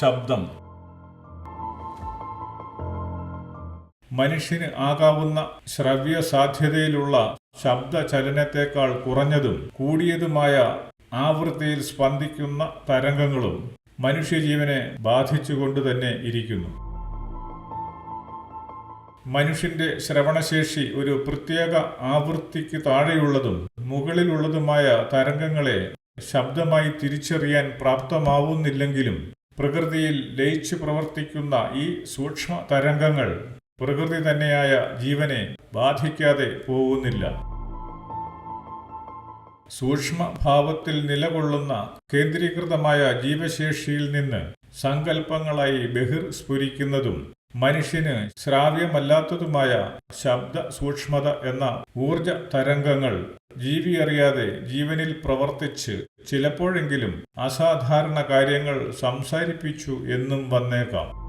ശബ്ദം. മനുഷ്യന് ആകാവുന്ന ശ്രവ്യ സാധ്യതയിലുള്ള ശബ്ദ ചലനത്തേക്കാൾ കുറഞ്ഞതും കൂടിയതുമായ ആവൃത്തിയിൽ സ്പന്ദിക്കുന്ന തരംഗങ്ങളും മനുഷ്യജീവനെ ബാധിച്ചുകൊണ്ട് തന്നെ ഇരിക്കുന്നു. മനുഷ്യന്റെ ശ്രവണശേഷി ഒരു പ്രത്യേക ആവൃത്തിക്ക് താഴെയുള്ളതും മുകളിലുള്ളതുമായ തരംഗങ്ങളെ ശബ്ദമായി തിരിച്ചറിയാൻ പ്രാപ്തമാവുന്നില്ലെങ്കിലും പ്രകൃതിയിൽ ലയിച്ചു പ്രവർത്തിക്കുന്ന ഈ സൂക്ഷ്മ തരംഗങ്ങൾ പ്രകൃതി തന്നെയായ ജീവനെ ബാധിക്കാതെ പോകുന്നില്ല. സൂക്ഷ്മഭാവത്തിൽ നിലകൊള്ളുന്ന കേന്ദ്രീകൃതമായ ജീവശേഷിയിൽ നിന്ന് സങ്കല്പങ്ങളായി ബഹിർസ്ഫുരിക്കുന്നതും മനുഷ്യന് ശ്രാവ്യമല്ലാത്തതുമായ ശബ്ദ സൂക്ഷ്മത എന്ന ഊർജ തരംഗങ്ങൾ ജീവി അറിയാതെ ജീവനിൽ പ്രവർത്തിച്ച് ചിലപ്പോഴെങ്കിലും അസാധാരണ കാര്യങ്ങൾ സംസാരിപ്പിച്ചു എന്നും വന്നേക്കാം.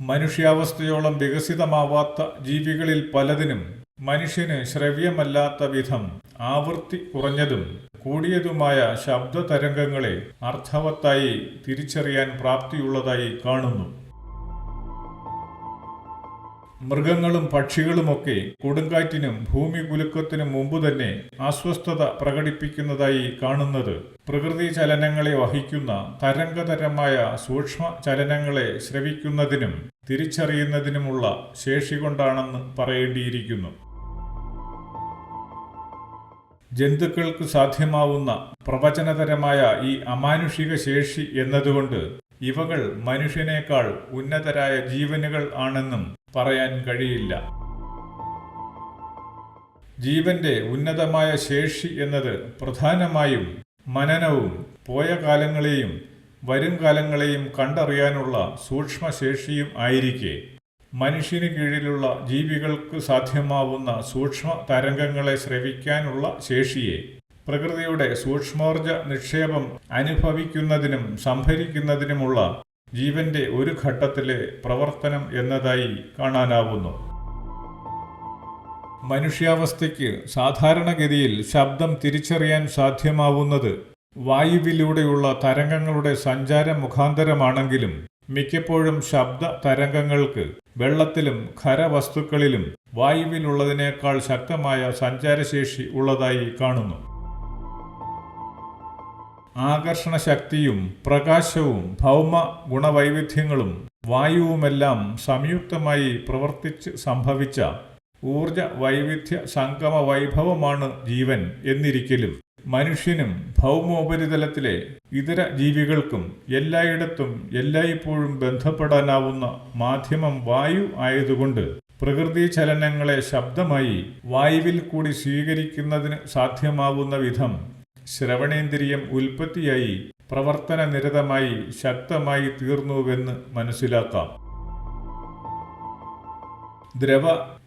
മനുഷ്യാവസ്ഥയോളം വികസിതമാവാത്ത ജീവികളിൽ പലതിനും മനുഷ്യന് ശ്രവ്യമല്ലാത്ത വിധം ആവൃത്തി കുറഞ്ഞതും കൂടിയതുമായ ശബ്ദ തരംഗങ്ങളെ അർത്ഥവത്തായി തിരിച്ചറിയാൻ പ്രാപ്തിയുള്ളതായി കാണുന്നു. മൃഗങ്ങളും പക്ഷികളുമൊക്കെ കൊടുങ്കാറ്റിനും ഭൂമി കുലുക്കത്തിനും മുമ്പ് തന്നെ അസ്വസ്ഥത പ്രകടിപ്പിക്കുന്നതായി കാണുന്നത്. പ്രകൃതി ചലനങ്ങളെ വഹിക്കുന്ന തരംഗതരമായ സൂക്ഷ്മ ചലനങ്ങളെ ശ്രവിക്കുന്നതിനും തിരിച്ചറിയുന്നതിനുമുള്ള ശേഷി കൊണ്ടാണെന്ന് പറയേണ്ടിയിരിക്കുന്നു. ജന്തുക്കൾക്ക് സാധ്യമാവുന്ന പ്രവചനതരമായ ഈ അമാനുഷിക ശേഷി എന്നതുകൊണ്ട് ഇവകൾ മനുഷ്യനേക്കാൾ ഉന്നതരായ ജീവനുകൾ ആണെന്നും പറയാൻ കഴിയില്ല. ജീവന്റെ ഉന്നതമായ ശേഷി എന്നത് പ്രധാനമായും മനനവും പോയ കാലങ്ങളെയും വരും കാലങ്ങളെയും കണ്ടറിയാനുള്ള സൂക്ഷ്മശേഷിയും ആയിരിക്കെ. മനുഷ്യന് കീഴിലുള്ള ജീവികൾക്ക് സാധ്യമാവുന്ന സൂക്ഷ്മ തരംഗങ്ങളെ ശ്രവിക്കാനുള്ള ശേഷിയെ. പ്രകൃതിയുടെ സൂക്ഷ്മോർജ നിക്ഷേപം അനുഭവിക്കുന്നതിനും സംഭരിക്കുന്നതിനുമുള്ള ജീവന്റെ ഒരു ഘട്ടത്തിലെ പ്രവർത്തനം എന്നതായി കാണാനാവുന്നു. മനുഷ്യാവസ്ഥയ്ക്ക് സാധാരണഗതിയിൽ ശബ്ദം തിരിച്ചറിയാൻ സാധ്യമാവുന്നത് വായുവിലൂടെയുള്ള തരംഗങ്ങളുടെ സഞ്ചാര മുഖാന്തരമാണെങ്കിലും മിക്കപ്പോഴും ശബ്ദ തരംഗങ്ങൾക്ക് വെള്ളത്തിലും ഖരവസ്തുക്കളിലും വായുവിലുള്ളതിനേക്കാൾ ശക്തമായ സഞ്ചാരശേഷി ഉള്ളതായി കാണുന്നു. ആകർഷണ ശക്തിയും പ്രകാശവും ഭൗമ ഗുണവൈവിധ്യങ്ങളും വായുവുമെല്ലാം സംയുക്തമായി പ്രവർത്തിച്ച് സംഭവിച്ച ഊർജ വൈവിധ്യ സംഗമ വൈഭവമാണ് ജീവൻ എന്നിരിക്കലും. മനുഷ്യനും ഭൗമോപരിതലത്തിലെ ഇതര ജീവികൾക്കും എല്ലായിടത്തും എല്ലായ്പ്പോഴും ബന്ധപ്പെടാനാവുന്ന മാധ്യമം വായു ആയതുകൊണ്ട് പ്രകൃതി ചലനങ്ങളെ ശബ്ദമായി വായുവിൽ കൂടി സ്വീകരിക്കുന്നതിന് സാധ്യമാവുന്ന വിധം ശ്രവണേന്ദ്രിയം ഉൽപ്പത്തിയായി പ്രവർത്തന നിരതമായി ശക്തമായി തീർന്നുവെന്ന് മനസ്സിലാക്കാം. ദ്രവ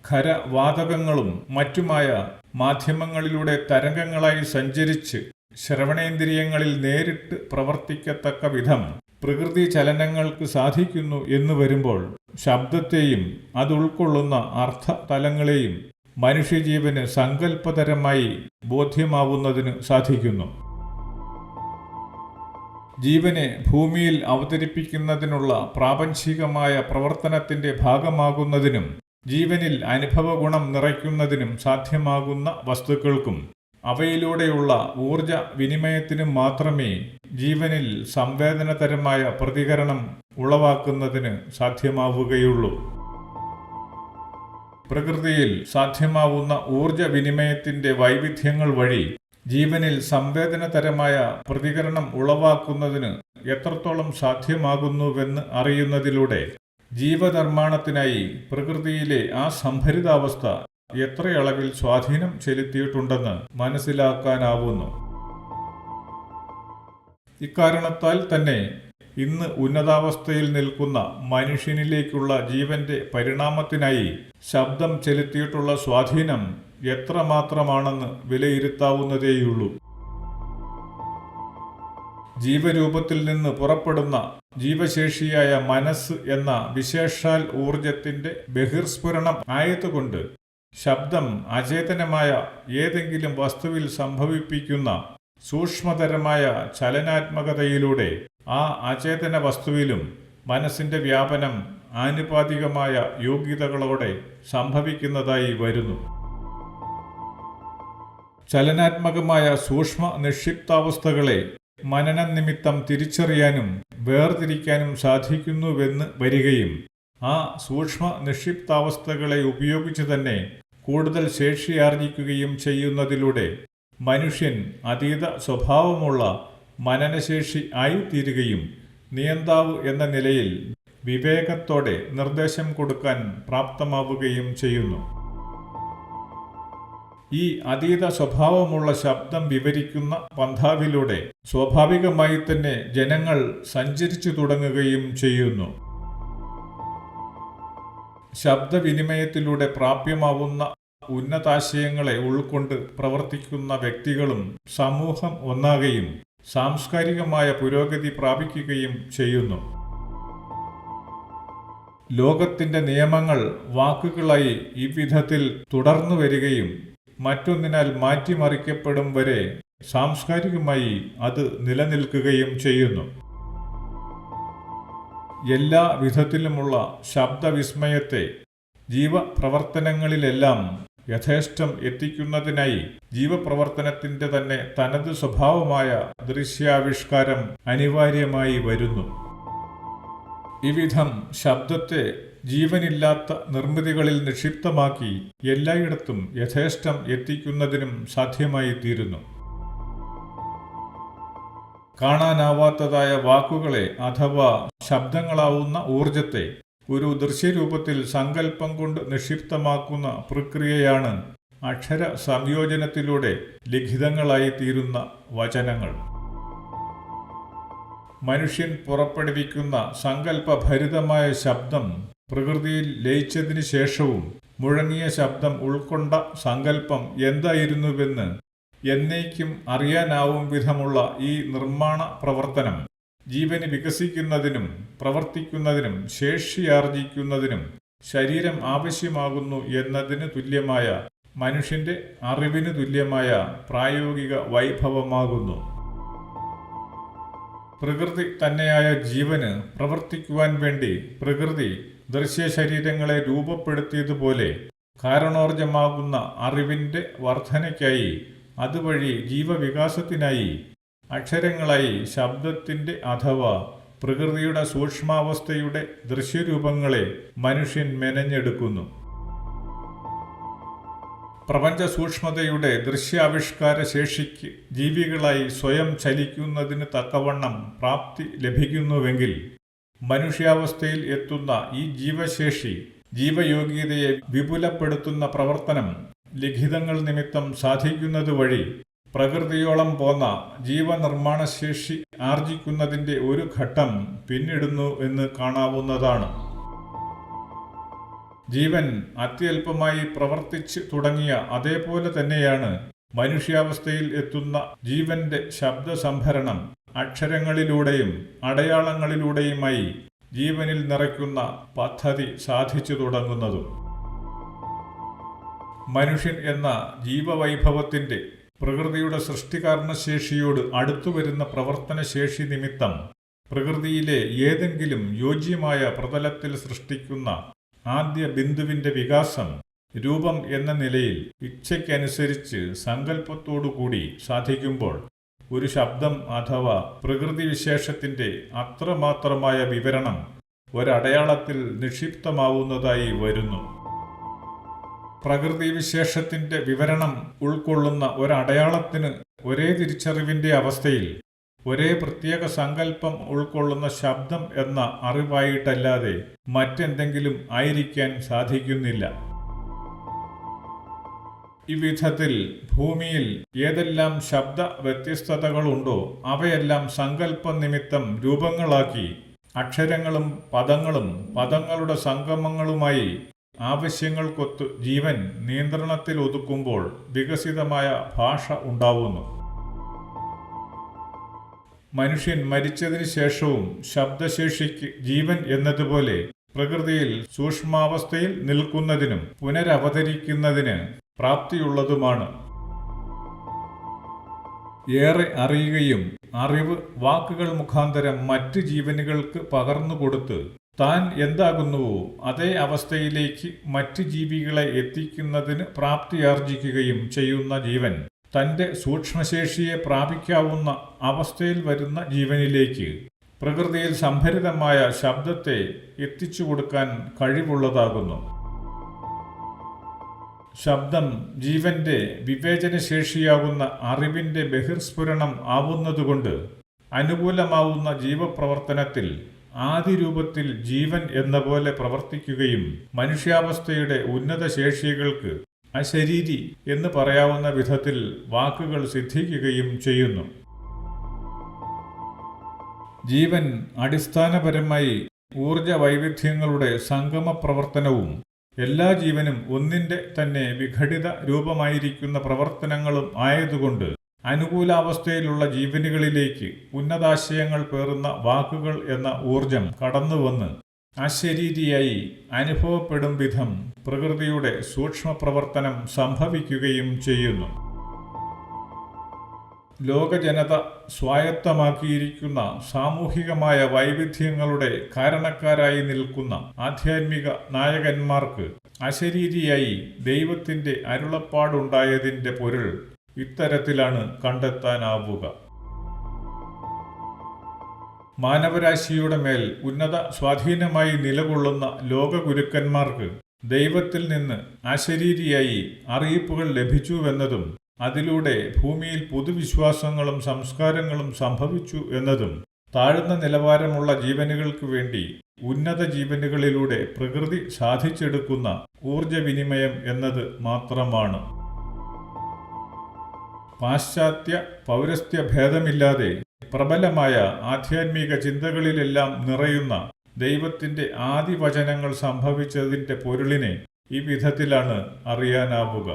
ഖര വാതകങ്ങളും മറ്റുമായ മാധ്യമങ്ങളിലൂടെ തരംഗങ്ങളായി സഞ്ചരിച്ച് ശ്രവണേന്ദ്രിയങ്ങളിൽ നേരിട്ട് പ്രവർത്തിക്കത്തക്ക വിധം പ്രകൃതി ചലനങ്ങൾക്ക് സാധിക്കുന്നു എന്ന് വരുമ്പോൾ ശബ്ദത്തെയും അത് ഉൾക്കൊള്ളുന്ന അർത്ഥതലങ്ങളെയും മനുഷ്യജീവന് സങ്കല്പതരമായി ബോധ്യമാവുന്നതിന് സാധിക്കുന്നു. ജീവനെ ഭൂമിയിൽ അവതരിപ്പിക്കുന്നതിനുള്ള പ്രാപഞ്ചികമായ പ്രവർത്തനത്തിന്റെ ഭാഗമാകുന്നതിനും ജീവനിൽ അനുഭവഗുണം നിറയ്ക്കുന്നതിനും സാധ്യമാകുന്ന വസ്തുക്കൾക്കും അവയിലൂടെയുള്ള ഊർജ വിനിമയത്തിനും മാത്രമേ ജീവനിൽ സംവേദനതരമായ പ്രതികരണം ഉളവാക്കുന്നതിന് സാധ്യമാവുകയുള്ളൂ. പ്രകൃതിയിൽ സാധ്യമാവുന്ന ഊർജ വിനിമയത്തിന്റെ വൈവിധ്യങ്ങൾ വഴി ജീവനിൽ സംവേദനതരമായ പ്രതികരണം ഉളവാക്കുന്നതിന് എത്രത്തോളം സാധ്യമാകുന്നുവെന്ന് അറിയുന്നതിലൂടെ ജീവനിർമ്മാണത്തിനായി പ്രകൃതിയിലെ ആ സംഭരിതാവസ്ഥ എത്രയളവിൽ സ്വാധീനം ചെലുത്തിയിട്ടുണ്ടെന്ന് മനസ്സിലാക്കാനാവുന്നു. ഇക്കാരണത്താൽ തന്നെ ഇന്ന് ഉന്നതാവസ്ഥയിൽ നിൽക്കുന്ന മനുഷ്യനിലേക്കുള്ള ജീവന്റെ പരിണാമത്തിനായി ശബ്ദം ചെലുത്തിയിട്ടുള്ള സ്വാധീനം എത്രമാത്രമാണെന്ന് വിലയിരുത്താവുന്നതേയുള്ളൂ. ജീവരൂപത്തിൽ നിന്ന് പുറപ്പെടുന്ന ജീവശേഷിയായ മനസ്സ് എന്ന വിശേഷാൽ ഊർജത്തിന്റെ ബഹിർസ്ഫുരണം ആയതുകൊണ്ട് ശബ്ദം അചേതനമായ ഏതെങ്കിലും വസ്തുവിൽ സംഭവിപ്പിക്കുന്ന സൂക്ഷ്മതരമായ ചലനാത്മകതയിലൂടെ ആ അചേതന വസ്തുവിലും മനസ്സിന്റെ വ്യാപനം ആനുപാതികമായ യോഗ്യതകളോടെ സംഭവിക്കുന്നതായി വരുന്നു. ചലനാത്മകമായ സൂക്ഷ്മ നിക്ഷിപ്താവസ്ഥകളെ മനനം നിമിത്തം തിരിച്ചറിയാനും വേർതിരിക്കാനും സാധിക്കുന്നുവെന്ന് വരികയും ആ സൂക്ഷ്മ നിക്ഷിപ്താവസ്ഥകളെ ഉപയോഗിച്ച് തന്നെ കൂടുതൽ ശേഷിയാർജിക്കുകയും ചെയ്യുന്നതിലൂടെ മനുഷ്യൻ അതീത സ്വഭാവമുള്ള മനനശേഷി ആയിത്തീരുകയും നിയന്താവ് എന്ന നിലയിൽ വിവേകത്തോടെ നിർദ്ദേശം കൊടുക്കാൻ പ്രാപ്തമാവുകയും ചെയ്യുന്നു. ഈ അതീത സ്വഭാവമുള്ള ശബ്ദം വിവരിക്കുന്ന പന്ഥാവിലൂടെ സ്വാഭാവികമായി തന്നെ ജനങ്ങൾ സഞ്ചരിച്ചു തുടങ്ങുകയും ചെയ്യുന്നു. ശബ്ദവിനിമയത്തിലൂടെ പ്രാപ്യമാവുന്ന ഉന്നതാശയങ്ങളെ ഉൾക്കൊണ്ട് പ്രവർത്തിക്കുന്ന വ്യക്തികളും സമൂഹം ഒന്നാകെയും സാംസ്കാരികമായ പുരോഗതി പ്രാപിക്കുകയും ചെയ്യുന്നു. ലോകത്തിന്റെ നിയമങ്ങൾ വാക്കുകളായി ഇവിധത്തിൽ തുടർന്നു വരികയും മറ്റൊന്നിനാൽ മാറ്റിമറിക്കപ്പെടും വരെ സാംസ്കാരികമായി അത് നിലനിൽക്കുകയും ചെയ്യുന്നു. എല്ലാ വിധത്തിലുമുള്ള ശബ്ദവിസ്മയത്തെ ജീവപ്രവർത്തനങ്ങളിലെല്ലാം യഥേഷ്ടം എത്തിക്കുന്നതിനായി ജീവപ്രവർത്തനത്തിന്റെ തന്നെ തനത് സ്വഭാവമായ ദൃശ്യാവിഷ്കാരം അനിവാര്യമായി വരുന്നു. ഇവിധം ശബ്ദത്തെ ജീവനില്ലാത്ത നിർമ്മിതികളിൽ നിക്ഷിപ്തമാക്കി എല്ലായിടത്തും യഥേഷ്ടം എത്തിക്കുന്നതിനും സാധ്യമായി തീരുന്നു. കാണാനാവാത്തതായ വാക്കുകളെ അഥവാ ശബ്ദങ്ങളാവുന്ന ഊർജത്തെ ഒരു ദൃശ്യരൂപത്തിൽ സങ്കല്പം കൊണ്ട് നിക്ഷിപ്തമാക്കുന്ന പ്രക്രിയയാണ് അക്ഷര സംയോജനത്തിലൂടെ ലിഖിതങ്ങളായി തീരുന്ന വചനങ്ങൾ. മനുഷ്യൻ പുറപ്പെടുവിക്കുന്ന സങ്കല്പഭരിതമായ ശബ്ദം പ്രകൃതിയിൽ ലയിച്ചതിന് ശേഷവും മുഴങ്ങിയ ശബ്ദം ഉൾക്കൊണ്ട സങ്കല്പം എന്തായിരുന്നുവെന്ന് എന്നേക്കും അറിയാനാവും വിധമുള്ള ഈ നിർമ്മാണ പ്രവർത്തനം. ജീവന് വികസിക്കുന്നതിനും പ്രവർത്തിക്കുന്നതിനും ശേഷിയാർജിക്കുന്നതിനും ശരീരം ആവശ്യമാകുന്നു എന്നതിന് തുല്യമായ മനുഷ്യന്റെ അറിവിന് തുല്യമായ പ്രായോഗിക വൈഭവമാകുന്നു. പ്രകൃതി തന്നെയായ ജീവന് പ്രവർത്തിക്കുവാൻ വേണ്ടി പ്രകൃതി ദൃശ്യ ശരീരങ്ങളെ രൂപപ്പെടുത്തിയതുപോലെ കാരണോർജമാകുന്ന അറിവിന്റെ വർധനയ്ക്കായി അതുവഴി ജീവവികാസത്തിനായി അക്ഷരങ്ങളായി ശബ്ദത്തിന്റെ അഥവാ പ്രകൃതിയുടെ സൂക്ഷ്മാവസ്ഥയുടെ ദൃശ്യരൂപങ്ങളെ മനുഷ്യൻ മെനഞ്ഞെടുക്കുന്നു. പ്രപഞ്ച സൂക്ഷ്മതയുടെ ദൃശ്യാവിഷ്കാര ശേഷിക്ക് ജീവികളായി സ്വയം ചലിക്കുന്നതിന് തക്കവണ്ണം പ്രാപ്തി ലഭിക്കുന്നുവെങ്കിൽ മനുഷ്യാവസ്ഥയിൽ എത്തുന്ന ഈ ജീവശേഷി ജീവയോഗ്യതയെ വിപുലപ്പെടുത്തുന്ന പ്രവർത്തനം ലിഖിതങ്ങൾ നിമിത്തം സാധിക്കുന്നത് വഴി പ്രകൃതിയോളം പോന്ന ജീവനിർമ്മാണശേഷി ആർജിക്കുന്നതിന്റെ ഒരു ഘട്ടം പിന്നിടുന്നു എന്ന് കാണാവുന്നതാണ്. ജീവൻ അത്യല്പമായി പ്രവർത്തിച്ചു തുടങ്ങിയ അതേപോലെ തന്നെയാണ് മനുഷ്യാവസ്ഥയിൽ എത്തുന്ന ജീവന്റെ ശബ്ദ സംഭരണം അക്ഷരങ്ങളിലൂടെയും അടയാളങ്ങളിലൂടെയുമായി ജീവനിൽ നിറയ്ക്കുന്ന പദ്ധതി സാധിച്ചു തുടങ്ങുന്നതും. മനുഷ്യൻ എന്ന ജീവവൈഭവത്തിന്റെ പ്രകൃതിയുടെ സൃഷ്ടികാരണശേഷിയോട് അടുത്തു വരുന്ന പ്രവർത്തനശേഷി നിമിത്തം പ്രകൃതിയിലെ ഏതെങ്കിലും യോജ്യമായ പ്രതലത്തിൽ സൃഷ്ടിക്കുന്ന ആദ്യ ബിന്ദുവിന്റെ വികാസം രൂപം എന്ന നിലയിൽ ഇച്ഛയ്ക്കനുസരിച്ച് സങ്കല്പത്തോടുകൂടി സാധിക്കുമ്പോൾ ഒരു ശബ്ദം അഥവാ പ്രകൃതി വിശേഷത്തിന്റെ അത്രമാത്രമായ വിവരണം ഒരടയാളത്തിൽ നിക്ഷിപ്തമാവുന്നതായി വരുന്നു. പ്രകൃതി വിശേഷത്തിന്റെ വിവരണം ഉൾക്കൊള്ളുന്ന ഒരടയാളത്തിന് ഒരേ തിരിച്ചറിവിന്റെ അവസ്ഥയിൽ ഒരേ പ്രത്യേക സങ്കല്പം ഉൾക്കൊള്ളുന്ന ശബ്ദം എന്ന അറിവായിട്ടല്ലാതെ മറ്റെന്തെങ്കിലും ആയിരിക്കാൻ സാധിക്കുന്നില്ല. ഇവിധത്തിൽ ഭൂമിയിൽ ഏതെല്ലാം ശബ്ദ വ്യത്യസ്തതകളുണ്ടോ അവയെല്ലാം സങ്കല്പ നിമിത്തം രൂപങ്ങളാക്കി അക്ഷരങ്ങളും പദങ്ങളും പദങ്ങളുടെ സംഗമങ്ങളുമായി ആവശ്യങ്ങൾക്കൊത്ത് ജീവൻ നിയന്ത്രണത്തിൽ ഒതുക്കുമ്പോൾ വികസിതമായ ഭാഷ ഉണ്ടാവുന്നു. മനുഷ്യൻ മരിച്ചതിന് ശേഷവും ശബ്ദശേഷിക്ക് ജീവൻ എന്നതുപോലെ പ്രകൃതിയിൽ സൂക്ഷ്മാവസ്ഥയിൽ നിൽക്കുന്നതിനും പുനരവതരിക്കുന്നതിന് പ്രാപ്തിയുള്ളതുമാണ്. ഏറെ അറിയുകയും അറിവ് വാക്കുകൾ മുഖാന്തരം മറ്റ് ജീവനുകൾക്ക് പകർന്നുകൊടുത്ത് താൻ എന്താകുന്നുവോ അതേ അവസ്ഥയിലേക്ക് മറ്റ് ജീവികളെ എത്തിക്കുന്നതിന് പ്രാപ്തിയാർജിക്കുകയും ചെയ്യുന്ന ജീവൻ. തന്റെ സൂക്ഷ്മശേഷിയെ പ്രാപിക്കാവുന്ന അവസ്ഥയിൽ വരുന്ന ജീവനിലേക്ക്. പ്രകൃതിയിൽ സംഭരിതമായ ശബ്ദത്തെ എത്തിച്ചു കൊടുക്കാൻ കഴിവുള്ളതാകുന്നു. ശബ്ദം ജീവന്റെ വിവേചനശേഷിയാകുന്ന അറിവിന്റെ ബഹിർസ്ഫുരണം ആവുന്നതുകൊണ്ട് അനുകൂലമാവുന്ന ജീവപ്രവർത്തനത്തിൽ ആദിരൂപത്തിൽ ജീവൻ എന്ന പോലെ പ്രവർത്തിക്കുകയും മനുഷ്യാവസ്ഥയുടെ ഉന്നത ശേഷികൾക്ക് അശരീരി എന്ന് പറയാവുന്ന വിധത്തിൽ വാക്കുകൾ സിദ്ധിക്കുകയും ചെയ്യുന്നു. ജീവൻ അടിസ്ഥാനപരമായി ഊർജ വൈവിധ്യങ്ങളുടെ സംഗമ പ്രവർത്തനവും എല്ലാ ജീവനും ഒന്നിന്റെ തന്നെ വിഘടിത രൂപമായിരിക്കുന്ന പ്രവർത്തനങ്ങളും ആയതുകൊണ്ട് അനുകൂലാവസ്ഥയിലുള്ള ജീവനുകളിലേക്ക് ഉന്നതാശയങ്ങൾ പേറുന്ന വാക്കുകൾ എന്ന ഊർജം കടന്നുവന്ന് അശരീരിയായി അനുഭവപ്പെടും വിധം പ്രകൃതിയുടെ സൂക്ഷ്മപ്രവർത്തനം സംഭവിക്കുകയും ചെയ്യുന്നു. ലോകജനത സ്വായത്തമാക്കിയിരിക്കുന്ന സാമൂഹികമായ വൈവിധ്യങ്ങളുടെ കാരണക്കാരായി നിൽക്കുന്ന ആധ്യാത്മിക നായകന്മാർക്ക് അശരീരിയായി ദൈവത്തിന്റെ അരുളപ്പാടുണ്ടായതിന്റെ പൊരുൾ ഇത്തരത്തിലാണ് കണ്ടെത്താനാവുക. മാനവരാശിയുടെ മേൽ ഉന്നത സ്വാധീനമായി നിലകൊള്ളുന്ന ലോകഗുരുക്കന്മാർക്ക് ദൈവത്തിൽ നിന്ന് അശരീരിയായി അറിയിപ്പുകൾ ലഭിച്ചുവെന്നതും അതിലൂടെ ഭൂമിയിൽ പുതുവിശ്വാസങ്ങളും സംസ്കാരങ്ങളും സംഭവിച്ചു എന്നതും താഴ്ന്ന നിലവാരമുള്ള ജീവനുകൾക്ക് വേണ്ടി ഉന്നത ജീവനുകളിലൂടെ പ്രകൃതി സാധിച്ചെടുക്കുന്ന ഊർജവിനിമയം എന്നത് മാത്രമാണ്. പാശ്ചാത്യ പൗരസ്ത്യ ഭേദമില്ലാതെ പ്രബലമായ ആധ്യാത്മിക ചിന്തകളിലെല്ലാം നിറയുന്ന ദൈവത്തിന്റെ ആദിവചനങ്ങൾ സംഭവിച്ചതിന്റെ പൊരുളിനെ ഈ വിധത്തിലാണ് അറിയാനാവുക.